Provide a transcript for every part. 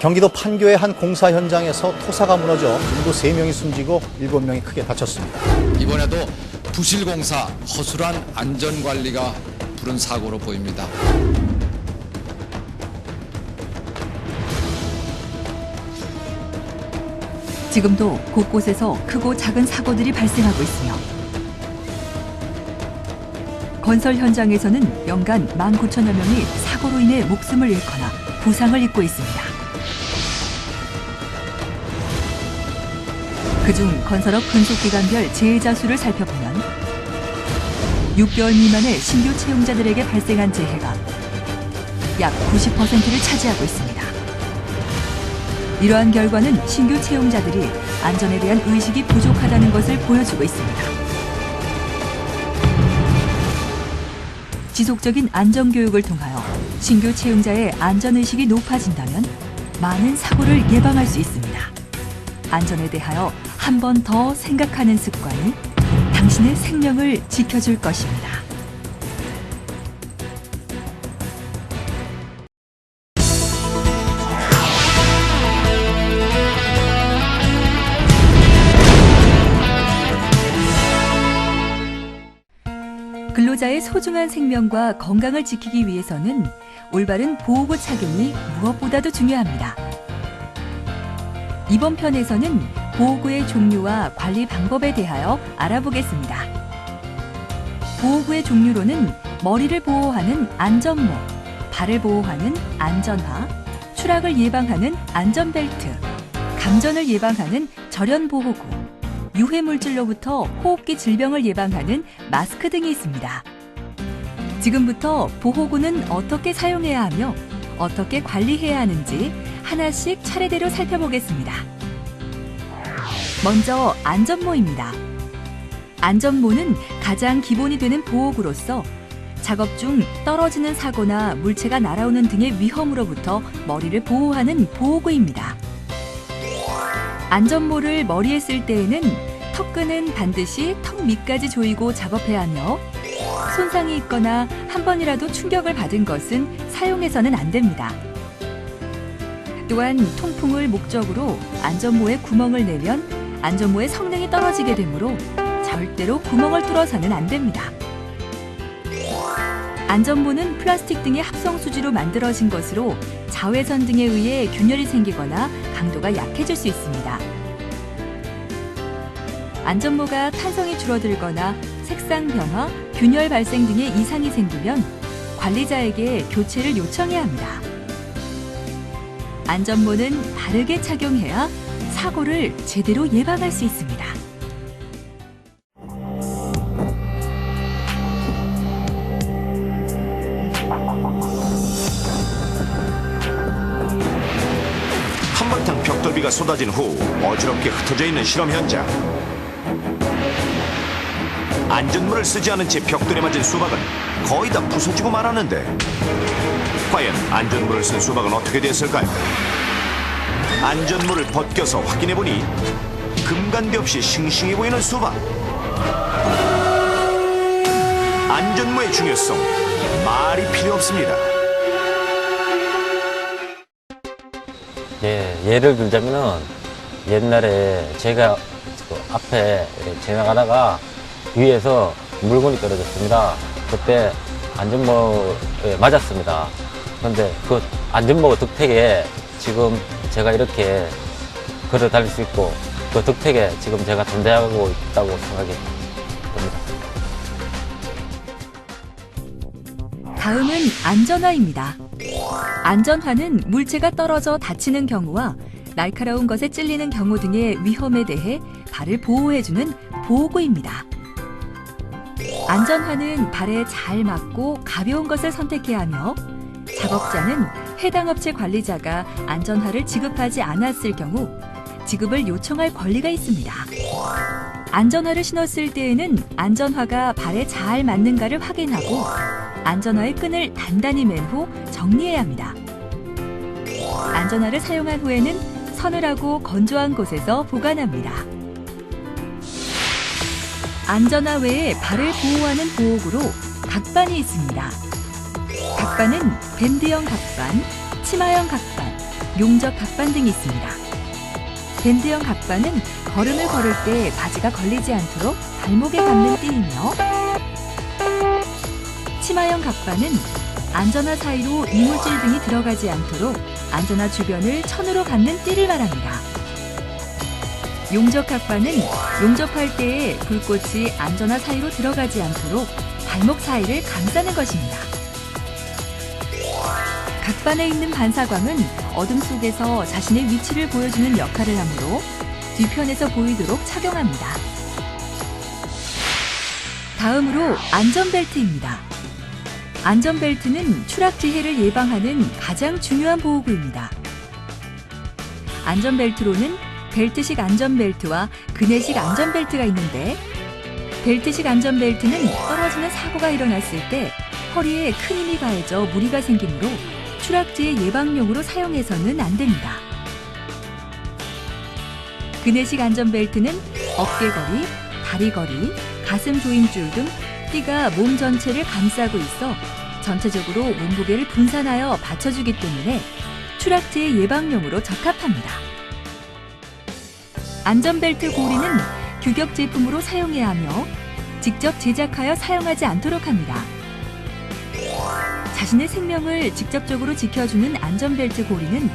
경기도 판교의 한 공사 현장에서 토사가 무너져 인도 3명이 숨지고 7명이 크게 다쳤습니다. 이번에도 부실공사 허술한 안전관리가 부른 사고로 보입니다. 지금도 곳곳에서 크고 작은 사고들이 발생하고 있으며 건설 현장에서는 연간 19,000여 명이 사고로 인해 목숨을 잃거나 부상을 입고 있습니다. 그중 건설업 근속기간별 재해자 수를 살펴보면 6개월 미만의 신규 채용자들에게 발생한 재해가 약 90%를 차지하고 있습니다. 이러한 결과는 신규 채용자들이 안전에 대한 의식이 부족하다는 것을 보여주고 있습니다. 지속적인 안전교육을 통하여 신규 채용자의 안전의식이 높아진다면 많은 사고를 예방할 수 있습니다. 안전에 대하여 한 번 더 생각하는 습관이 당신의 생명을 지켜줄 것입니다. 근로자의 소중한 생명과 건강을 지키기 위해서는 올바른 보호구 착용이 무엇보다도 중요합니다. 이번 편에서는 보호구의 종류와 관리 방법에 대하여 알아보겠습니다. 보호구의 종류로는 머리를 보호하는 안전모, 발을 보호하는 안전화, 추락을 예방하는 안전벨트, 감전을 예방하는 절연보호구, 유해물질로부터 호흡기 질병을 예방하는 마스크 등이 있습니다. 지금부터 보호구는 어떻게 사용해야 하며 어떻게 관리해야 하는지 하나씩 차례대로 살펴보겠습니다. 먼저 안전모입니다. 안전모는 가장 기본이 되는 보호구로서 작업 중 떨어지는 사고나 물체가 날아오는 등의 위험으로부터 머리를 보호하는 보호구입니다. 안전모를 머리에 쓸 때에는 턱끈은 반드시 턱 밑까지 조이고 작업해야 하며 손상이 있거나 한 번이라도 충격을 받은 것은 사용해서는 안 됩니다. 또한 통풍을 목적으로 안전모에 구멍을 내면 안전모의 성능이 떨어지게 되므로 절대로 구멍을 뚫어서는 안 됩니다. 안전모는 플라스틱 등의 합성 수지로 만들어진 것으로 자외선 등에 의해 균열이 생기거나 강도가 약해질 수 있습니다. 안전모가 탄성이 줄어들거나 색상 변화, 균열 발생 등의 이상이 생기면 관리자에게 교체를 요청해야 합니다. 안전모는 바르게 착용해야 사고를 제대로 예방할 수 있습니다. 한바탕 벽돌비가 쏟아진 후 어지럽게 흩어져 있는 실험 현장. 안전문을 쓰지 않은 채 벽돌에 맞은 수박은 거의 다 부서지고 말았는데 과연 안전문을 쓴 수박은 어떻게 됐을까요? 안전문을 벗겨서 확인해 보니 금간대 없이 싱싱해 보이는 수박. 안전무의 중요성 말이 필요 없습니다. 예, 예를 들자면은 옛날에 제가 그 앞에 지나가다가 위에서 물건이 떨어졌습니다. 그때 안전모에 맞았습니다. 그런데 그 안전모 덕택에 지금 제가 이렇게 걸어 다닐 수 있고 그 덕택에 지금 제가 존재하고 있다고 생각이 듭니다. 다음은 안전화입니다. 안전화는 물체가 떨어져 다치는 경우와 날카로운 것에 찔리는 경우 등의 위험에 대해 발을 보호해주는 보호구입니다. 안전화는 발에 잘 맞고 가벼운 것을 선택해야 하며 작업자는 해당 업체 관리자가 안전화를 지급하지 않았을 경우 지급을 요청할 권리가 있습니다. 안전화를 신었을 때에는 안전화가 발에 잘 맞는가를 확인하고 안전화의 끈을 단단히 맨 후 정리해야 합니다. 안전화를 사용한 후에는 서늘하고 건조한 곳에서 보관합니다. 안전화 외에 발을 보호하는 보호구로 각반이 있습니다. 각반은 밴드형 각반, 치마형 각반, 용접 갑반 등이 있습니다. 밴드형 갑반은 걸음을 걸을 때 바지가 걸리지 않도록 발목에 감는 띠이며 치마형 갑반은 안전화 사이로 이물질 등이 들어가지 않도록 안전화 주변을 천으로 감는 띠를 말합니다. 용접 갑반은 용접할 때에 불꽃이 안전화 사이로 들어가지 않도록 발목 사이를 감싸는 것입니다. 각반에 있는 반사광은 어둠 속에서 자신의 위치를 보여주는 역할을 하므로 뒤편에서 보이도록 착용합니다. 다음으로 안전벨트입니다. 안전벨트는 추락지혜를 예방하는 가장 중요한 보호구입니다. 안전벨트로는 벨트식 안전벨트와 그네식 안전벨트가 있는데 벨트식 안전벨트는 떨어지는 사고가 일어났을 때 허리에 큰 힘이 가해져 무리가 생기므로 추락지의 예방용으로 사용해서는 안 됩니다. 그네식 안전벨트는 어깨거리, 다리거리, 가슴 조임줄 등 띠가 몸 전체를 감싸고 있어 전체적으로 몸무게를 분산하여 받쳐주기 때문에 추락지의 예방용으로 적합합니다. 안전벨트 고리는 규격 제품으로 사용해야 하며 직접 제작하여 사용하지 않도록 합니다. 자신의 생명을 직접적으로 지켜주는 안전벨트 고리는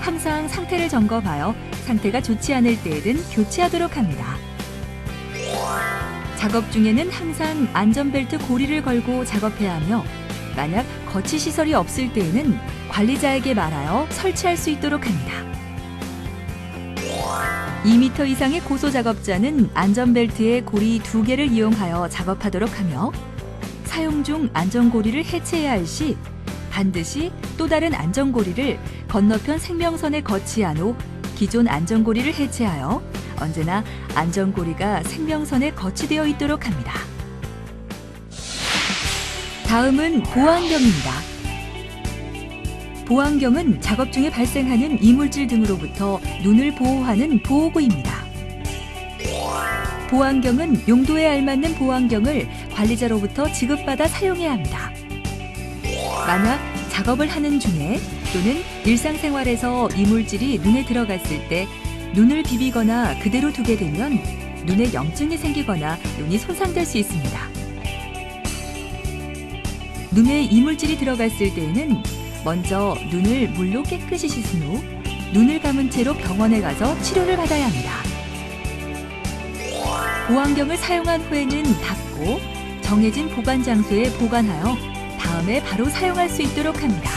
항상 상태를 점검하여 상태가 좋지 않을 때에는 교체하도록 합니다. 작업 중에는 항상 안전벨트 고리를 걸고 작업해야 하며 만약 거치 시설이 없을 때에는 관리자에게 말하여 설치할 수 있도록 합니다. 2m 이상의 고소 작업자는 안전벨트의 고리 두 개를 이용하여 작업하도록 하며 사용 중 안전고리를 해체해야 할 시 반드시 또 다른 안전고리를 건너편 생명선에 거치한 후 기존 안전고리를 해체하여 언제나 안전고리가 생명선에 거치되어 있도록 합니다. 다음은 보안경입니다. 보안경은 작업 중에 발생하는 이물질 등으로부터 눈을 보호하는 보호구입니다. 보안경은 용도에 알맞는 보안경을 관리자로부터 지급받아 사용해야 합니다. 만약 작업을 하는 중에 또는 일상생활에서 이물질이 눈에 들어갔을 때 눈을 비비거나 그대로 두게 되면 눈에 염증이 생기거나 눈이 손상될 수 있습니다. 눈에 이물질이 들어갔을 때에는 먼저 눈을 물로 깨끗이 씻은 후 눈을 감은 채로 병원에 가서 치료를 받아야 합니다. 보안경을 사용한 후에는 닫고 정해진 보관 장소에 보관하여 다음에 바로 사용할 수 있도록 합니다.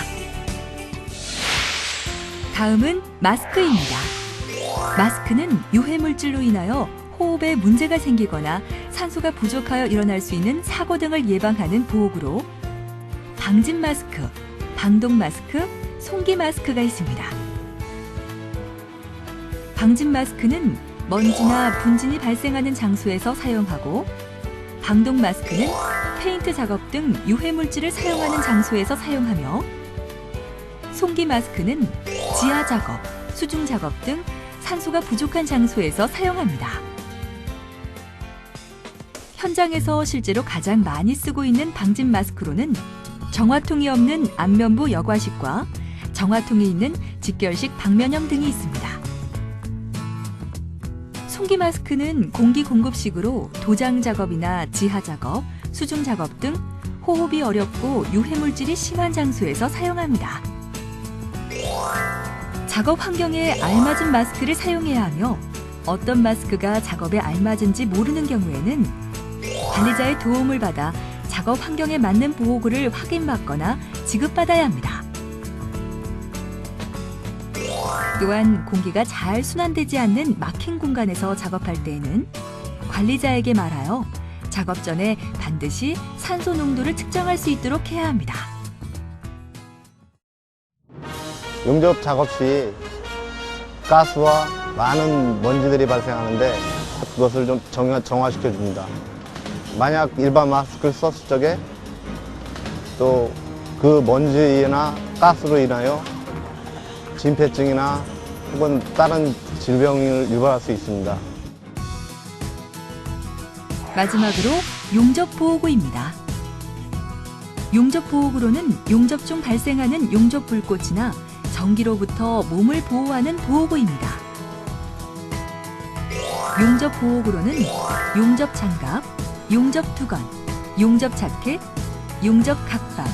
다음은 마스크입니다. 마스크는 유해 물질로 인하여 호흡에 문제가 생기거나 산소가 부족하여 일어날 수 있는 사고 등을 예방하는 보호구로 방진 마스크, 방독 마스크, 송기 마스크가 있습니다. 방진 마스크는 먼지나 분진이 발생하는 장소에서 사용하고 방독 마스크는 페인트 작업 등 유해 물질을 사용하는 장소에서 사용하며 송기 마스크는 지하 작업, 수중 작업 등 산소가 부족한 장소에서 사용합니다. 현장에서 실제로 가장 많이 쓰고 있는 방진 마스크로는 정화통이 없는 안면부 여과식과 정화통이 있는 직결식 방면형 등이 있습니다. 송기 마스크는 공기 공급식으로 도장 작업이나 지하 작업, 수중 작업 등 호흡이 어렵고 유해 물질이 심한 장소에서 사용합니다. 작업 환경에 알맞은 마스크를 사용해야 하며 어떤 마스크가 작업에 알맞은지 모르는 경우에는 관리자의 도움을 받아 작업 환경에 맞는 보호구를 확인받거나 지급받아야 합니다. 또한 공기가 잘 순환되지 않는 막힌 공간에서 작업할 때에는 관리자에게 말하여 작업 전에 반드시 산소 농도를 측정할 수 있도록 해야 합니다. 용접 작업 시 가스와 많은 먼지들이 발생하는데 그것을 좀 정화, 정화시켜 줍니다. 만약 일반 마스크를 썼을 적에 또 그 먼지나 가스로 인하여 진폐증이나 혹은 다른 질병을 유발할 수 있습니다. 마지막으로 용접 보호구입니다. 용접 보호구로는 용접 중 발생하는 용접 불꽃이나 전기로부터 몸을 보호하는 보호구입니다. 용접 보호구로는 용접 장갑, 용접 두건, 용접 자켓, 용접 각방,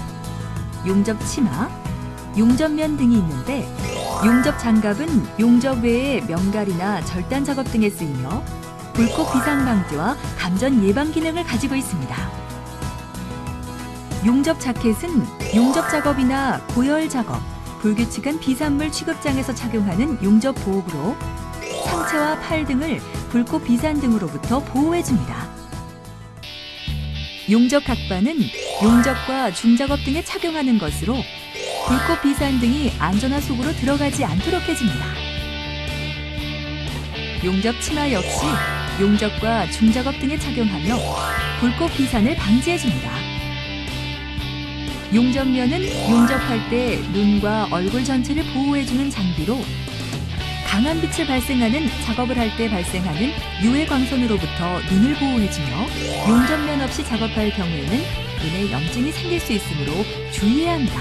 용접 치마, 용접면 등이 있는데 용접 장갑은 용접 외에 명갈이나 절단 작업 등에 쓰이며 불꽃 비상 방지와 감전 예방 기능을 가지고 있습니다. 용접 자켓은 용접 작업이나 고열 작업, 불규칙한 비산물 취급장에서 착용하는 용접 보호구로 상체와 팔 등을 불꽃 비산 등으로부터 보호해줍니다. 용접 각반은 용접과 중작업 등에 착용하는 것으로 불꽃 비산 등이 안전화 속으로 들어가지 않도록 해줍니다. 용접 치마 역시 용접과 중작업 등에 착용하며 불꽃 비산을 방지해줍니다. 용접면은 용접할 때 눈과 얼굴 전체를 보호해주는 장비로 강한 빛을 발생하는 작업을 할 때 발생하는 유해 광선으로부터 눈을 보호해주며 용접면 없이 작업할 경우에는 눈에 염증이 생길 수 있으므로 주의해야 합니다.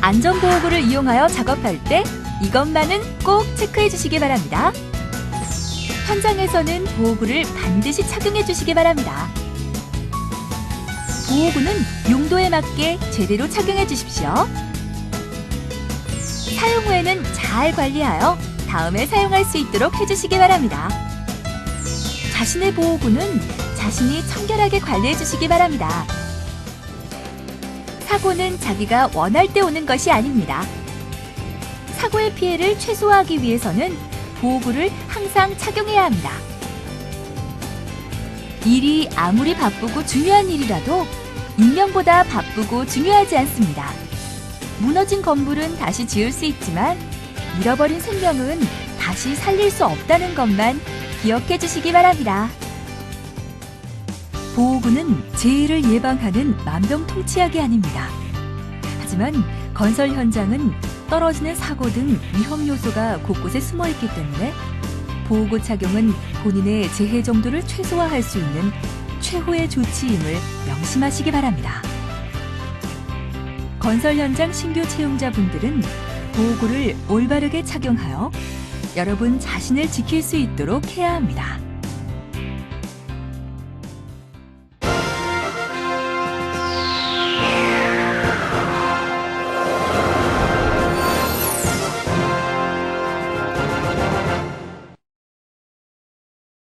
안전보호구를 이용하여 작업할 때 이것만은 꼭 체크해 주시기 바랍니다. 현장에서는 보호구를 반드시 착용해 주시기 바랍니다. 보호구는 용도에 맞게 제대로 착용해 주십시오. 사용 후에는 잘 관리하여 다음에 사용할 수 있도록 해주시기 바랍니다. 자신의 보호구는 자신이 청결하게 관리해 주시기 바랍니다. 사고는 자기가 원할 때 오는 것이 아닙니다. 사고의 피해를 최소화하기 위해서는 보호구를 항상 착용해야 합니다. 일이 아무리 바쁘고 중요한 일이라도 인명보다 바쁘고 중요하지 않습니다. 무너진 건물은 다시 지을 수 있지만 잃어버린 생명은 다시 살릴 수 없다는 것만 기억해 주시기 바랍니다. 보호구는 재해를 예방하는 만병통치약이 아닙니다. 하지만 건설 현장은 떨어지는 사고 등 위험 요소가 곳곳에 숨어 있기 때문에 보호구 착용은 본인의 재해 정도를 최소화할 수 있는 최후의 조치임을 명심하시기 바랍니다. 건설 현장 신규 채용자분들은 보호구를 올바르게 착용하여 여러분 자신을 지킬 수 있도록 해야 합니다.